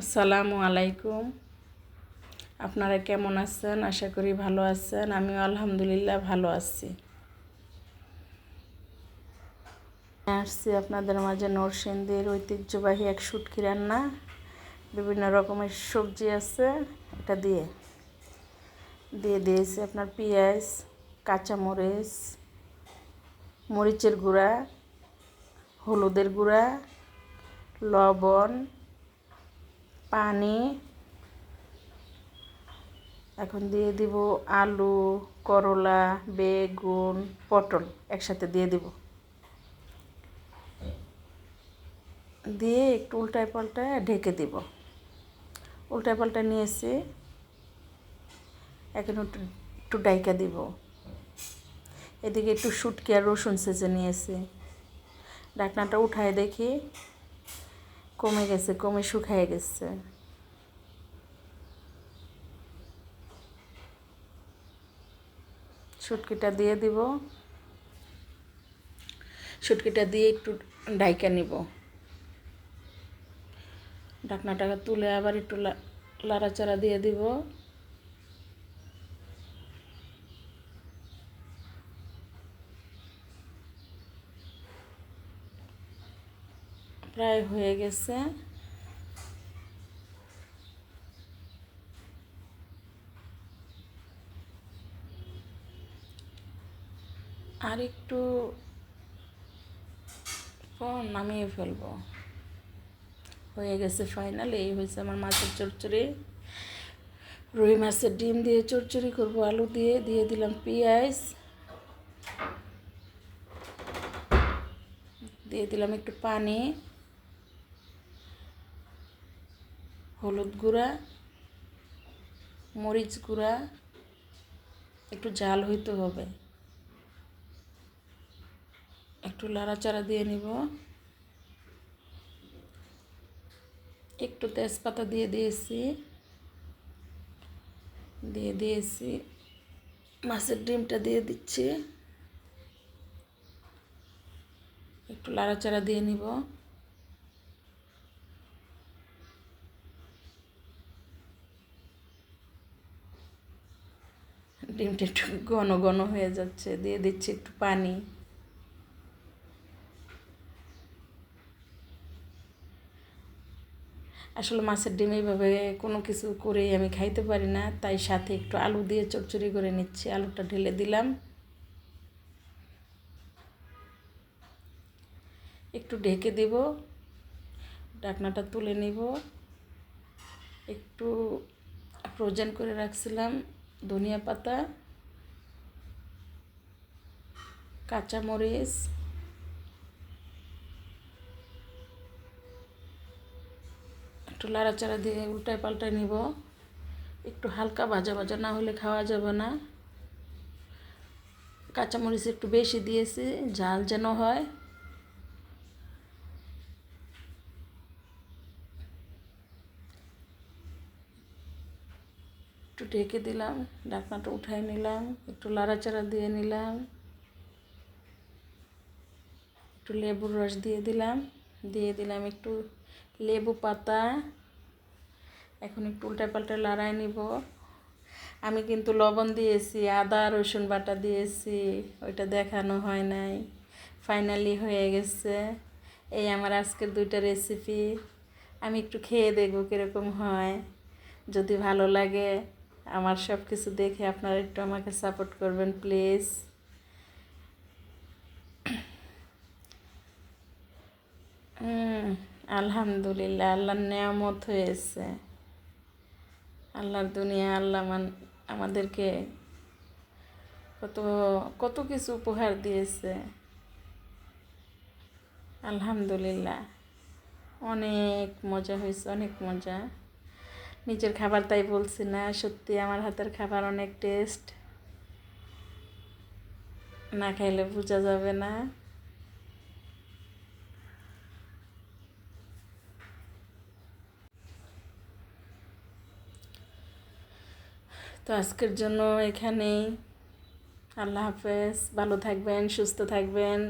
আসসালামু আলাইকুম। আপনারা কেমন আছেন? আশা করি ভালো আছেন। আমিও আলহামদুলিল্লাহ ভালো আছি। আসছি আপনাদের মাঝে নরসিংদীর ঐতিহ্যবাহী এক শুটকি রান্না। বিভিন্ন রকমের সবজি আছে, এটা দিয়ে। দিয়ে দিয়েছি আপনার পেঁয়াজ, কাঁচামরিচ, মরিচের গুঁড়া, হলুদের গুঁড়া, লবণ পানি। এখন দিয়ে দিব আলু, করলা, বেগুন, পটল একসাথে দিয়ে দিব। দিয়ে একটু উল্টায় পাল্টায় ঢেকে দিব। উল্টায় পাল্টায় নিয়েছি। এখন একটু ডাইকা দিব। এদিকে একটু শুটকি আর রসুন সেচে নিয়েছি। ডাকনাটা উঠায় দেখি। কমে গেছে, কমে শুকায় গেছে। শুটকিটা দিয়ে দিব। শুটকিটা দিয়ে একটু ডাইকা নিব। ঢাকনাটাকে তুলে আবার একটু লাড়াচাড়া দিয়ে দিব। প্রায় হয়ে গেছে। আর একটু নামিয়ে ফেলব। হয়ে গেছে ফাইনাল এই হয়েছে আমার মাছের চচ্চড়ি। রুই মাছের ডিম দিয়ে চচ্চড়ি করব, আলু দিয়ে দিয়ে দিলাম পেঁয়াজ। দিয়ে দিলাম একটু পানি। হলুদ গুঁড়া, মরিচ গুঁড়া, একটু জাল হইতে হবে। একটু লাড়াচাড়া দিয়ে নিব। একটু তেজপাতা দিয়ে দিয়েছি। দিয়ে দিয়েছি। মাছের ডিমটা দিয়ে দিচ্ছি। একটু লাড়াচাড়া দিয়ে নিব। ডিমটা একটু ঘন ঘন হয়ে যাচ্ছে, দিয়ে দিচ্ছি একটু পানি। আসলে মাছের ডিম এইভাবে কোনো কিছু করে আমি খাইতে পারি না, তাই সাথে একটু আলু দিয়ে চচ্চড়ি করে নিচ্ছি। আলুটা ঢেলে দিলাম। একটু ঢেকে দেব, ঢাকনাটা তুলে নিব। একটু ফ্রোজেন করে রাখছিলাম। ধনিয়া পাতা, কাঁচামরিচ, একটু লাড়াচাড়া দিয়ে উল্টায় পাল্টায় নিব। একটু হালকা ভাজা ভাজা, না হলে খাওয়া যাবে না। কাঁচামরিচ একটু বেশি দিয়েছি, ঝাল যেন হয়। একটু ঢেকে দিলাম, ঢাকনাটা উঠাই নিলাম, একটু লাড়াচাড়া দিয়ে নিলাম, একটু লেবুর রস দিয়ে দিলাম দিয়ে দিলাম একটু লেবু পাতা। এখন একটু উল্টা পাল্টা লড়াই নিব। আমি কিন্তু লবণ দিয়েছি, আদা, রসুন বাটা দিয়েছি, ওইটা দেখানো হয় নাই ফাইনালি হয়ে গেছে। এই আমার আজকের দুইটা রেসিপি আমি একটু খেয়ে দেখব কীরকম হয়। যদি ভালো লাগে আমার সব কিছু দেখে আপনারা একটু আমাকে সাপোর্ট করবেন প্লিজ আলহামদুলিল্লাহ, আল্লাহর নেয়ামত হয়েছে। আল্লাহর দুনিয়া, আল্লাহ মান, আমাদেরকে কত কত কিছু উপহার দিয়েছে। আলহামদুলিল্লাহ, অনেক মজা হয়েছে, অনেক মজা। নিজের খাবার তাই বলছি না, সত্যি আমার হাতের খাবার অনেক টেস্ট না খাইলে বোঝা যাবে না। তো আজকের জন্য এখানেই। আল্লাহ হাফেজ, ভালো থাকবেন, সুস্থ থাকবেন।